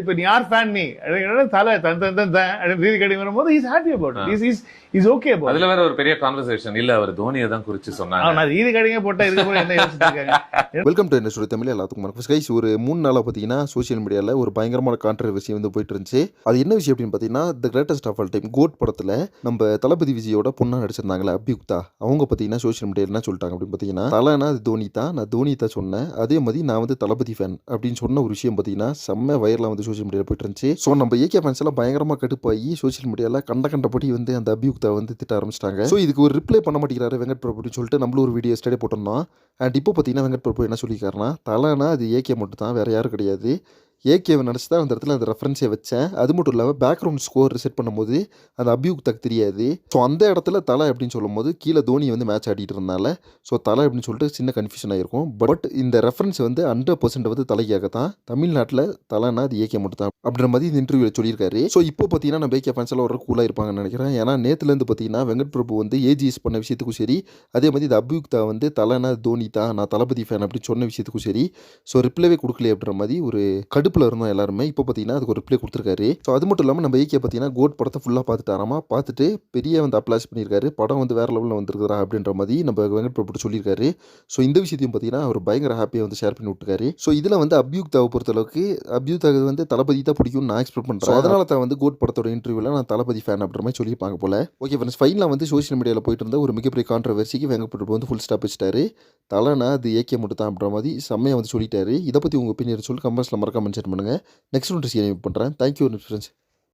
இப்ப நீ யார் ஃபேன் நீ? தலை? தன் தன் தன் தன் ரீதி கடி வரும்போது is happy about is is is okay about அதுல வேற ஒரு பெரிய கான்வர்சேஷன் இல்ல அவர் தோனியை தான் குறிச்சு சொன்னாங்க. நான் ரீதி கடிங்க போட்டா இதுக்கு அப்புறம் என்ன யோசிச்சுட்டு இருக்காங்க? வெல்கம் டு என்ன தமிழ் எல்லாத்துக்கும் வணக்கம். கைஸ் ஒரு மூணு நாளாக பார்த்தீங்கன்னா சோஷியல் மீடியாவில் ஒரு பயங்கரமான கான்ட்ரவர்சி வந்து போயிட்டு இருந்துச்சு. அது என்ன விஷயம் அப்படின்னு பார்த்தீங்கன்னா the greatest of all time GOAT படத்தில் நம்ம தளபதி விஜயோட பொண்ணா நடிச்சிருந்தாங்களே அபியுக்தா. அவங்க பார்த்தீங்கன்னா சோஷியல் மீடியாவில் என்ன சொல்லிட்டாங்க அப்படின்னு பார்த்தீங்கன்னா தலைனா அது தோனி தான் நான் தோனி தான் சொன்னேன். அதே மாதிரி நான் வந்து தளபதி ஃபேன் அப்படின்னு சொன்ன ஒரு விஷயம் பார்த்தீங்கன்னா செம்ம வைரலாக வந்து சோஷியல் மீடியாவில் போயிட்டு இருந்துச்சு ஸோ நம்ம ஏகே ஃபேன்ஸ் எல்லாம் பயங்கரமாக கடுப்பாகி சோஷியல் மீடியாவில் கண்ட கண்டபடி வந்து அந்த அபியுக்தா வந்து திட்ட ஆரம்பிச்சிட்டாங்க. ஸோ இதுக்கு ஒரு ரிப்ளை பண்ண மாட்டேங்கிறாரு வெங்கட் பிரபு அப்படின்னு சொல்லிட்டு நம்மளும் ஒரு வீடியோ ஸ்டடி போட்டிருந்தோம். அண்ட் இப்போ பார்த்தீங்கன்னா வெங்கட் பிரபு என்ன சொல்லியிருக்காருன்னா தலைனா அது ஏகே மட்டும் தான் வேறு யாரும் கிடையாது. ஏகேவை நினச்சி தான் அந்த இடத்துல அந்த ரெஃபரன்ஸை வச்சேன். அது மட்டும் இல்லாமல் பேக்ரவுண்ட் ஸ்கோர் செட் பண்ணும்போது அந்த அபியுக்தாக்கு தெரியாது. ஸோ அந்த இடத்துல தலை அப்படின்னு சொல்லும்போது கீழே தோனி வந்து மேட்ச் ஆடிட்டு இருந்தால. ஸோ தலை அப்படின்னு சொல்லிட்டு சின்ன கன்ஃபியூஷன் ஆகிருக்கும் பட் இந்த ரெஃபரன்ஸ் வந்து ஹண்ட்ரட் பர்சன்ட் வந்து தலைக்காக தான் தமிழ்நாட்டில் தலைனா அது ஏகே மட்டும் தான் அப்படின்ற மாதிரி இந்த இன்டர்வியூவில் சொல்லியிருக்காரு. ஸோ இப்போ பார்த்தீங்கன்னா நம்ம ஏகே ஃபேன்ஸ் எல்லாம் ஒரு கூலாக இருப்பாங்கன்னு நினைக்கிறேன். ஏன்னா நேற்றுலேருந்து பார்த்தீங்கன்னா வெங்கட் பிரபு வந்து ஏஜிஎஸ் பண்ண விஷயத்துக்கும் சரி அதே மாதிரி இந்த அபியுக்தா வந்து தலைனா தோனி தான் நான் தளபதி ஃபேன் அப்படின்னு சொன்ன விஷயத்துக்கும் சரி. ஸோ ரிப்ளைவே கொடுக்கல அப்படின்ற மாதிரி ஒரு கடுப்பில் இருந்தோம் எல்லாருமே இப்போ பார்த்தீங்கன்னா அதுக்கு ஒரு ரிப்ளை கொடுத்துருக்காரு. ஸோ அது மட்டும் இல்லாமல் நம்ம ஏகே பார்த்தீங்கன்னா கோட் படத்தை ஃபுல்லாக பார்த்துட்டாராமா? பார்த்துட்டு பெரிய வந்து அப்ளாஸ் பண்ணியிருக்காரு படம் வந்து வேறு லெவலில் வந்துருக்குறா அப்படின்ற மாதிரி நம்ம வெங்கட் பிரபு சொல்லியிருக்காரு ஸோ இந்த விஷயத்தையும் பார்த்தீங்கன்னா அவர் பயங்கர ஹாப்பியாக வந்து ஷேர் பண்ணி விட்டுருக்காரு. ஸோ இதில் வந்து அபியுக்தாவை பொறுத்தளவுக்கு அபியுக்தாவுக்கு வந்து தளபதி தான் பிடிக்கும் நான் எக்ஸ்பெக்ட் பண்ணுறேன் அதனால தான் வந்து கோட் படத்தோட இன்டர்வியூவில் நான் தளபதி ஃபேன் அப்படின்ற மாதிரி சொல்லியிருப்பாங்க போல. ஓகே ஃப்ரெண்ட்ஸ் ஃபைனலாக வந்து சோஷியல் மீடியாவில் போயிட்டு இருந்த ஒரு மிகப்பெரிய கான்ட்ரவர்சிக்கு வெங்கட் பிரபு வந்து ஃபுல் ஸ்டாப் வச்சிட்டாரு. தலைனா அது ஏகே மட்டும் தான் அப்படின்ற மாதிரி செம்மையாக வந்து சொல்லிட்டாரு. இதை பற்றி உங்கள் பின்னர் சொல்லி கமெண்ட்ஸில் மறக்காம மென்ஷன் பண்ணுங்கள் நெக்ஸ்ட் ஒன்று சீனியம் பண்ணுறேன். Thank you friends